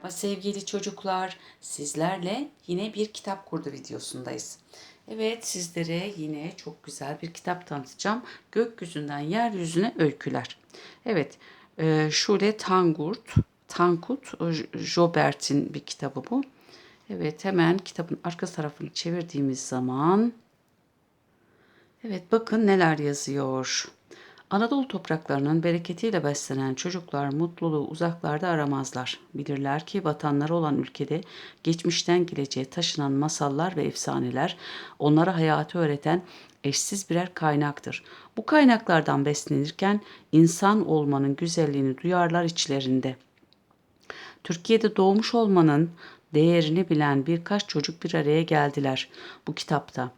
Merhaba sevgili çocuklar. Sizlerle yine bir kitap kurdu videosundayız. Evet sizlere yine çok güzel bir kitap tanıtacağım. Gökyüzünden yeryüzüne öyküler. Evet e, Şule Tangurt, Tankut Jobert'in bir kitabı bu. Evet hemen kitabın arka tarafını çevirdiğimiz zaman Evet bakın neler yazıyor. Anadolu topraklarının bereketiyle beslenen çocuklar mutluluğu uzaklarda aramazlar. Bilirler ki vatanları olan ülkede geçmişten geleceğe taşınan masallar ve efsaneler onlara hayatı öğreten eşsiz birer kaynaktır. Bu kaynaklardan beslenirken insan olmanın güzelliğini duyarlar içlerinde. Türkiye'de doğmuş olmanın değerini bilen birkaç çocuk bir araya geldiler bu kitapta.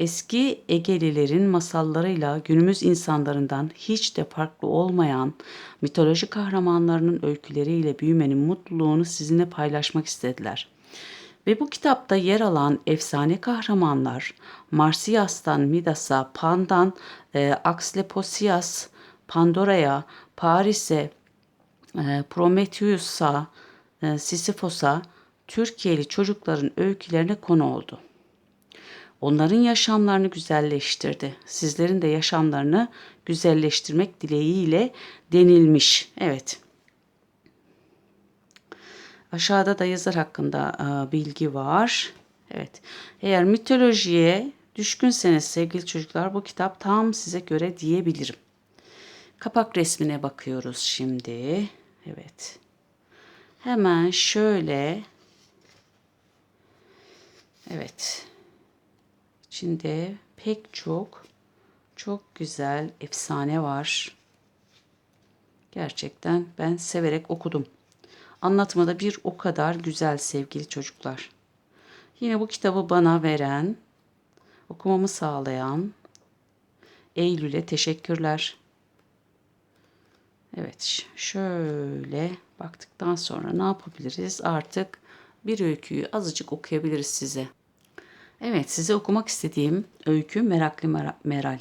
Eski Egelilerin masallarıyla günümüz insanlarından hiç de farklı olmayan mitoloji kahramanlarının öyküleriyle büyümenin mutluluğunu sizinle paylaşmak istediler. Ve bu kitapta yer alan efsane kahramanlar Marsyas'tan Midas'a, Pan'dan e, Asklepios, Pandora'ya, Paris'e, e, Prometheus'a, e, Sisyphos'a Türkiye'li çocukların öykülerine konu oldu. Onların yaşamlarını güzelleştirdi. Sizlerin de yaşamlarını güzelleştirmek dileğiyle denilmiş. Evet. Aşağıda da yazar hakkında e, bilgi var. Evet. Eğer mitolojiye düşkünseniz sevgili çocuklar bu kitap tam size göre diyebilirim. Kapak resmine bakıyoruz şimdi. Evet. Hemen şöyle Evet. İçinde pek çok çok güzel efsane var. Gerçekten ben severek okudum. Anlatmada da bir o kadar güzel sevgili çocuklar. Yine bu kitabı bana veren, okumamı sağlayan Eylül'e teşekkürler. Evet, şöyle baktıktan sonra ne yapabiliriz? Artık bir öyküyü azıcık okuyabiliriz size. Evet, size okumak istediğim öykü Meraklı Meral.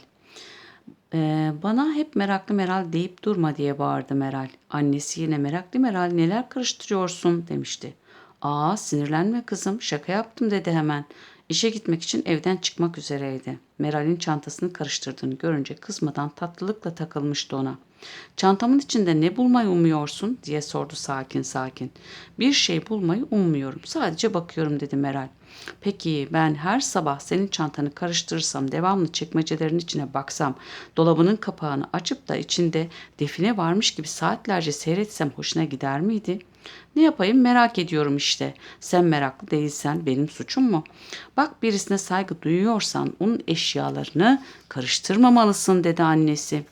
Ee, bana hep meraklı Meral deyip durma diye bağırdı Meral. Annesi yine meraklı Meral neler karıştırıyorsun demişti. Aa sinirlenme kızım şaka yaptım dedi hemen. İşe gitmek için evden çıkmak üzereydi. Meral'in çantasını karıştırdığını görünce kızmadan tatlılıkla takılmıştı ona. Çantamın içinde ne bulmayı umuyorsun diye sordu sakin sakin. Bir şey bulmayı ummuyorum sadece bakıyorum dedi Meral. Peki ben her sabah senin çantanı karıştırırsam devamlı çekmecelerin içine baksam dolabının kapağını açıp da içinde define varmış gibi saatlerce seyretsem hoşuna gider miydi?'' Ne yapayım merak ediyorum işte. Sen meraklı değilsen benim suçum mu? Bak birisine saygı duyuyorsan onun eşyalarını karıştırmamalısın dedi annesi.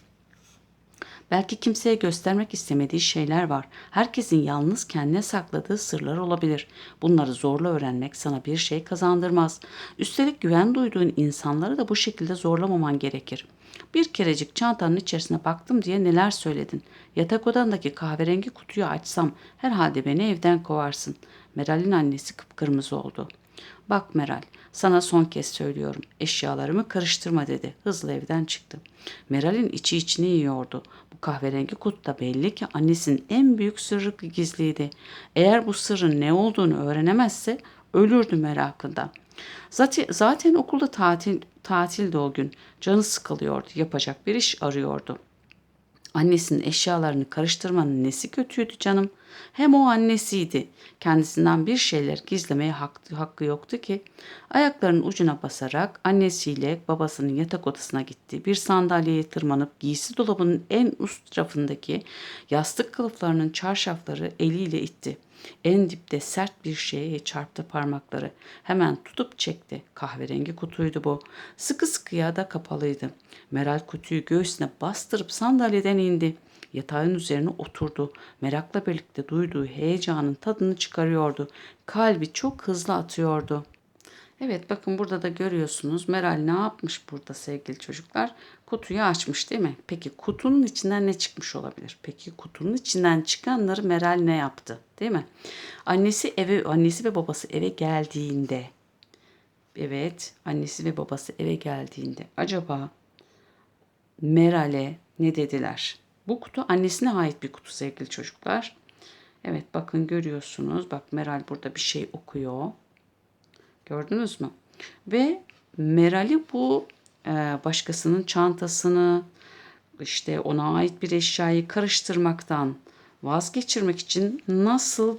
Belki kimseye göstermek istemediği şeyler var. Herkesin yalnız kendine sakladığı sırlar olabilir. Bunları zorla öğrenmek sana bir şey kazandırmaz. Üstelik güven duyduğun insanları da bu şekilde zorlamaman gerekir. Bir kerecik çantanın içerisine baktım diye neler söyledin. Yatak odandaki kahverengi kutuyu açsam herhalde beni evden kovarsın. Meral'in annesi kıpkırmızı oldu. Bak Meral, sana son kez söylüyorum. Eşyalarımı karıştırma dedi. Hızlı evden çıktı. Meral'in içi içini yiyordu. Bu kahverengi kutuda belli ki annesinin en büyük sırrı gizliydi. Eğer bu sırrın ne olduğunu öğrenemezse ölürdü merakından. Zaten, zaten okulda tatil tatilde o gün. Canı sıkılıyordu. Yapacak bir iş arıyordu. Annesinin eşyalarını karıştırmanın nesi kötüydü canım? Hem o annesiydi. Kendisinden bir şeyler gizlemeye hakkı, hakkı yoktu ki. Ayaklarının ucuna basarak annesiyle babasının yatak odasına gitti. Bir sandalyeye tırmanıp giysi dolabının en üst rafındaki yastık kılıflarının çarşafları eliyle itti. En dipte sert bir şeye çarptı parmakları. Hemen tutup çekti. Kahverengi kutuydu bu. Sıkı sıkıya da kapalıydı. Meral kutuyu göğsüne bastırıp sandalyeden indi. Yatağın üzerine oturdu. Merakla birlikte duyduğu heyecanın tadını çıkarıyordu. Kalbi çok hızlı atıyordu. Evet bakın burada da görüyorsunuz Meral ne yapmış burada sevgili çocuklar? Kutuyu açmış değil mi? Peki kutunun içinden ne çıkmış olabilir? Peki kutunun içinden çıkanları Meral ne yaptı? Değil mi? Annesi eve annesi ve babası eve geldiğinde Evet, annesi ve babası eve geldiğinde acaba Meral'e ne dediler? Bu kutu annesine ait bir kutu sevgili çocuklar. Evet bakın görüyorsunuz. Bak Meral burada bir şey okuyor. Gördünüz mü? Ve Meral'i bu e, başkasının çantasını işte ona ait bir eşyayı karıştırmaktan vazgeçirmek için nasıl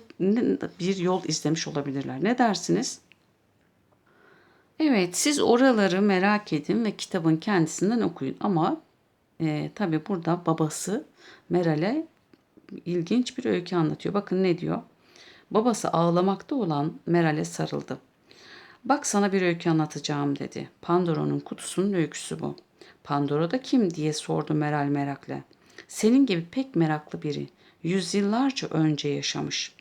bir yol izlemiş olabilirler? Ne dersiniz? Evet, siz oraları merak edin ve kitabın kendisinden okuyun. Ama e, tabii burada babası Meral'e ilginç bir öykü anlatıyor. Bakın ne diyor? Babası ağlamakta olan Meral'e sarıldı. Bak sana bir öykü anlatacağım dedi. Pandora'nın kutusunun öyküsü bu. Pandora da kim diye sordu Meral merakla. Senin gibi pek meraklı biri. Yüzyıllarca önce yaşamış.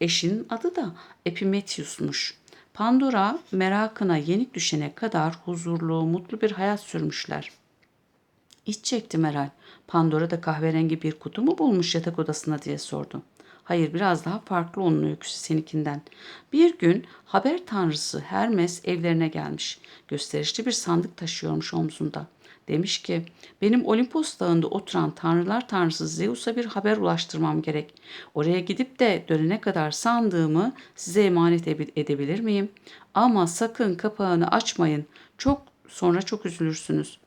Eşinin adı da Epimetheus'muş. Pandora merakına yenik düşene kadar huzurlu, mutlu bir hayat sürmüşler. İç çekti Meral. Pandora da kahverengi bir kutu mu bulmuş yatak odasına diye sordu. Hayır biraz daha farklı onun öyküsü seninkinden. Bir gün haber tanrısı Hermes evlerine gelmiş. Gösterişli bir sandık taşıyormuş omzunda. Demiş ki benim Olimpos dağında oturan tanrılar tanrısı Zeus'a bir haber ulaştırmam gerek. Oraya gidip de dönene kadar sandığımı size emanet edebilir miyim? Ama sakın kapağını açmayın. Çok sonra çok üzülürsünüz.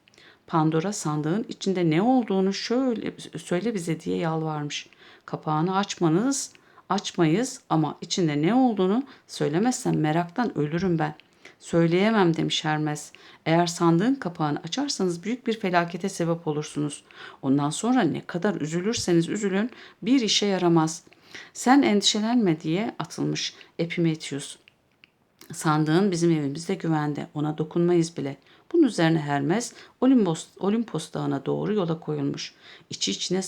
Pandora sandığın içinde ne olduğunu şöyle söyle bize diye yalvarmış. Kapağını açmanız, açmayız ama içinde ne olduğunu söylemezsen meraktan ölürüm ben. Söyleyemem demiş Hermes. Eğer sandığın kapağını açarsanız büyük bir felakete sebep olursunuz. Ondan sonra ne kadar üzülürseniz üzülün bir işe yaramaz. Sen endişelenme diye atılmış Epimetheus. Sandığın bizim evimizde güvende. Ona dokunmayız bile. Bunun üzerine Hermes Olimpos, Olimpos dağına doğru yola koyulmuş. İçi içine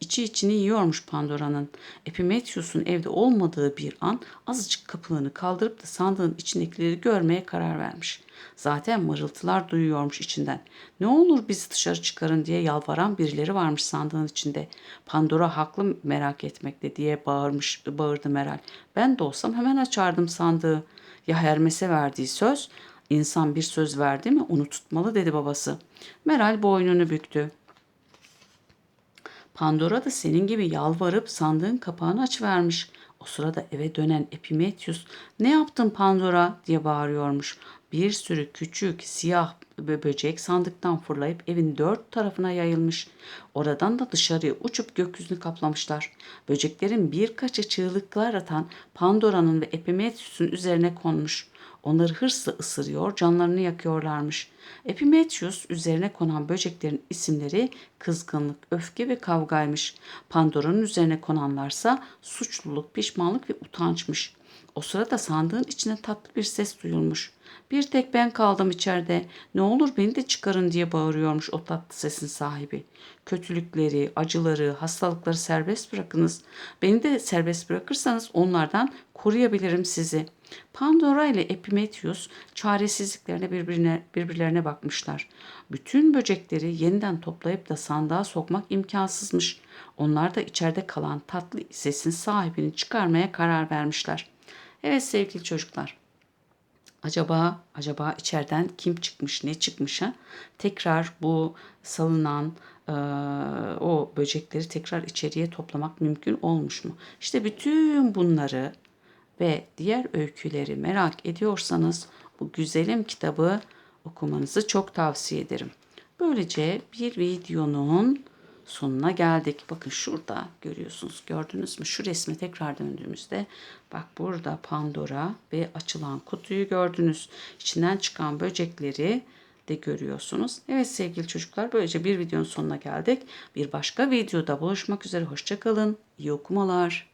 içi içini yiyormuş Pandora'nın. Epimetheus'un evde olmadığı bir an azıcık kapılarını kaldırıp da sandığın içindekileri görmeye karar vermiş. Zaten mırıltılar duyuyormuş içinden. Ne olur bizi dışarı çıkarın diye yalvaran birileri varmış sandığın içinde. Pandora haklı merak etmekte diye bağırmış, bağırdı Meral. Ben de olsam hemen açardım sandığı. Ya Hermes'e verdiği söz İnsan bir söz verdi mi onu tutmalı dedi babası. Meral boynunu büktü. Pandora da senin gibi yalvarıp sandığın kapağını açıvermiş. O sırada eve dönen Epimetheus ne yaptın Pandora diye bağırıyormuş. Bir sürü küçük siyah böcek sandıktan fırlayıp evin dört tarafına yayılmış. Oradan da dışarıya uçup gökyüzünü kaplamışlar. Böceklerin birkaçı çığlıklar atan Pandora'nın ve Epimetheus'un üzerine konmuş. Onları hırsla ısırıyor, canlarını yakıyorlarmış. Epimetheus üzerine konan böceklerin isimleri kızgınlık, öfke ve kavgaymış. Pandora'nın üzerine konanlarsa suçluluk, pişmanlık ve utançmış. O sırada sandığın içine tatlı bir ses duyulmuş. Bir tek ben kaldım içeride. Ne olur beni de çıkarın diye bağırıyormuş o tatlı sesin sahibi. Kötülükleri, acıları, hastalıkları serbest bırakınız. Beni de serbest bırakırsanız onlardan koruyabilirim sizi. Pandora ile Epimetheus çaresizliklerine birbirine, birbirlerine bakmışlar. Bütün böcekleri yeniden toplayıp da sandığa sokmak imkansızmış. Onlar da içeride kalan tatlı sesin sahibini çıkarmaya karar vermişler. Evet sevgili çocuklar. Acaba acaba içeriden kim çıkmış, ne çıkmış ha? Tekrar bu salınan e, o böcekleri tekrar içeriye toplamak mümkün olmuş mu? İşte bütün bunları ve diğer öyküleri merak ediyorsanız bu güzelim kitabı okumanızı çok tavsiye ederim. Böylece bir videonun sonuna geldik. Bakın şurada görüyorsunuz. Gördünüz mü? Şu resme tekrar döndüğümüzde bak burada Pandora ve açılan kutuyu gördünüz. İçinden çıkan böcekleri de görüyorsunuz. Evet sevgili çocuklar böylece bir videonun sonuna geldik. Bir başka videoda buluşmak üzere. Hoşçakalın. İyi okumalar.